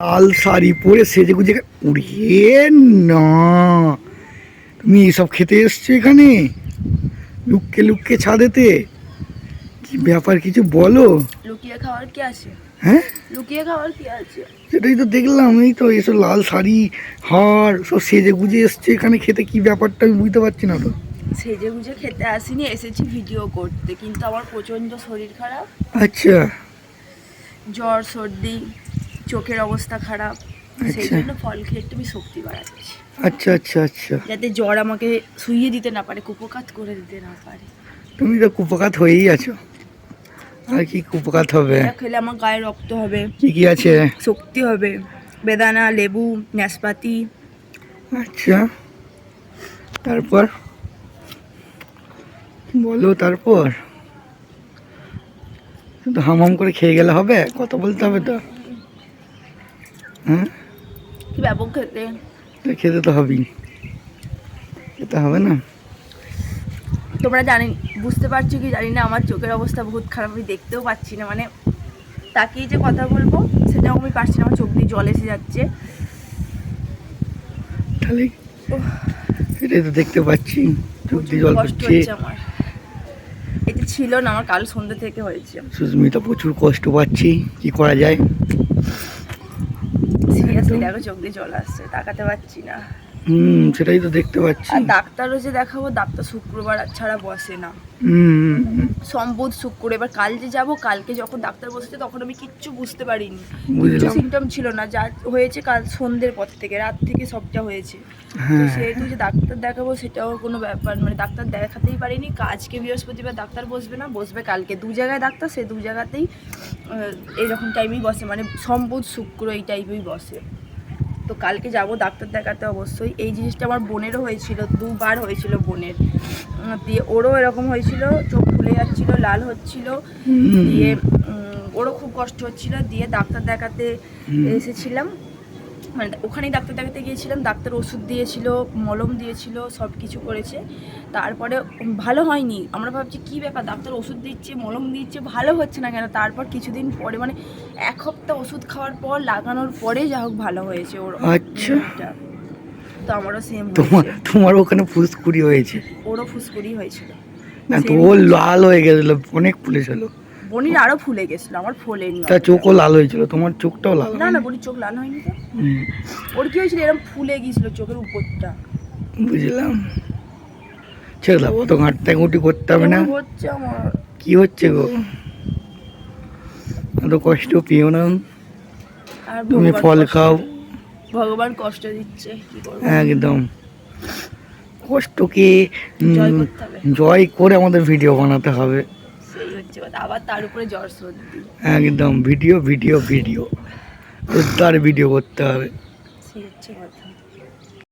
লাল শাড়ি পরে সেজে গুজে উড়িয়ে না। তুমি এসব খেতে এসছো এখানে? লুককে লুককে ছাদেতে। কি ব্যাপার কিছু বলো? লুকিয়ে খাওয়ার কি আছে? হ্যাঁ? লুকিয়ে খাওয়ার কি আছে? সেটাই তো দেখলাম এই তো এসব লাল শাড়ি হার সব সেজে গুজে এসছে এখানে খেতে কি ব্যাপারটা আমি বুঝতে পারছি না তো। সেজে গুজে খেতে আসিনি এসেছি ভিডিও করতে কিন্তু আমার প্রচণ্ড শরীর খারাপ। আচ্ছা। জ্বর সর্দি চোখের অবস্থা খারাপ সেই আচ্ছা। জন্য ফল খেয়ে একটু আমি শক্তি বাড়াচ্ছি। আচ্ছা আচ্ছা আচ্ছা। যাতে জ্বর আমাকে শুইয়ে দিতে না পারে কুপকাত করে দিতে না পারে। তুমি তো কুপকাত হয়েই আছো। আর কি কুপকাত হবে? খেলে আমার গায়ে রক্ত হবে কি কি আছে? শক্তি হবে বেদানা লেবু নাশপাতি আচ্ছা। তারপর? বলো তারপর। শুধু হাম হাম করে খেয়ে গেলে হবে? কত বলতে হবে তো? হ্যাঁ? কি ব্যাপক খেতে? তো খেতে তো হবেই। খেতে হবে না? তোমরা জানি বুঝতে পারছ কি জানি না আমার চোখের অবস্থা বহুত খারাপ আমি দেখতেও পাচ্ছি না। মানে তাকেই যে কথা বলব সেটাও আমি পারছি না আমার চোখ দিয়ে জল এসে যাচ্ছে। তাহলে তো দেখতে পাচ্ছি চোখ দিয়ে জল পড়ছে। আমার। এটা ছিল না আমার কাল সন্ধ্যা থেকে হয়েছে। সুস্মিতা প্রচুর কষ্ট পাচ্ছি কি করা যায়? দেখো চোখ দিয়ে জল আসছে তাকাতে পারছি না। হুম সেটাই তো দেখতে পাচ্ছি। আর ডাক্তারও যে দেখাবো ডাক্তার শুক্রবার ছাড়া বসে না। হুম। হুম। শুক্র এবার কাল যে যাব কালকে যখন ডাক্তার বসেছে তখন আমি কিচ্ছু বুঝতে পারিনি। কিছু সিমটম ছিল না যা হয়েছে কাল সন্ধ্যের পর থেকে রাত থেকে সবটা হয়েছে। হ্যাঁ। সেহেতু যে ডাক্তার দেখাবো সেটাও কোনো ব্যাপার মানে ডাক্তার দেখাতেই পারিনি। আজকে বৃহস্পতিবার ডাক্তার বসবে না বসবে কালকে। দু জায়গায় ডাক্তার সে দু জায়গাতেই এরকম টাইমেই বসে মানে সম্বুধ শুক্র এই টাইপেই বসে। তো কালকে যাব ডাক্তার দেখাতে অবশ্যই। এই জিনিসটা আমার বোনেরও হয়েছিল দুবার হয়েছিল বোনের। দিয়ে ওরও এরকম হয়েছিল চোখ ফুলে যাচ্ছিল লাল হচ্ছিল। দিয়ে ওরও খুব কষ্ট হচ্ছিল। দিয়ে ডাক্তার দেখাতে এসেছিলাম। মানে ওখানেই ডাক্তার দেখাতে গিয়েছিলাম ডাক্তার ওষুধ দিয়েছিল মলম দিয়েছিল সব কিছু করেছে। তারপরে ভালো হয়নি। আমরা ভাবছি কি ব্যাপার? ডাক্তার ওষুধ দিচ্ছে মলম দিচ্ছে ভালো হচ্ছে না কেন? তারপর কিছুদিন পরে মানে এক সপ্তাহ ওষুধ খাওয়ার পর লাগানোর পরে যা হোক ভালো হয়েছে ওর আচ্ছা। তো আমারও সেম তোমার তোমার ওখানে ফুসকুড়ি হয়েছে? ওরও ফুসকুড়ি হয়েছিল। না তো ও লাল হয়ে গেছিল অনেক ফুলেছিল। বনির আরও ফুলে গেছিল আমার ফোলেনি। তার চোখও লাল হয়েছিল তোমার চোখটাও লাল। না না বনির চোখ লাল হয়নি তো। ওর কি হয়েছিল এরকম ফুলে গিয়েছিল চোখের উপরটা। বুঝলাম। ছেড়ে দাও অত ঘাটটা গুটি করতে হবে না। হচ্ছে আমার? কি হচ্ছে গো? এত কষ্ট পেও না। আর তুমি ফল খাও। ভগবান কষ্ট দিচ্ছে কি করব? একদম। কষ্টকে উম, জয় করতে হবে। জয় করে আমাদের ভিডিও বানাতে হবে। সেই আবার তার উপরে জ্বর সর্দি। একদম। Video video video. তার ভিডিও করতে হবে। সেই হচ্ছে কথা।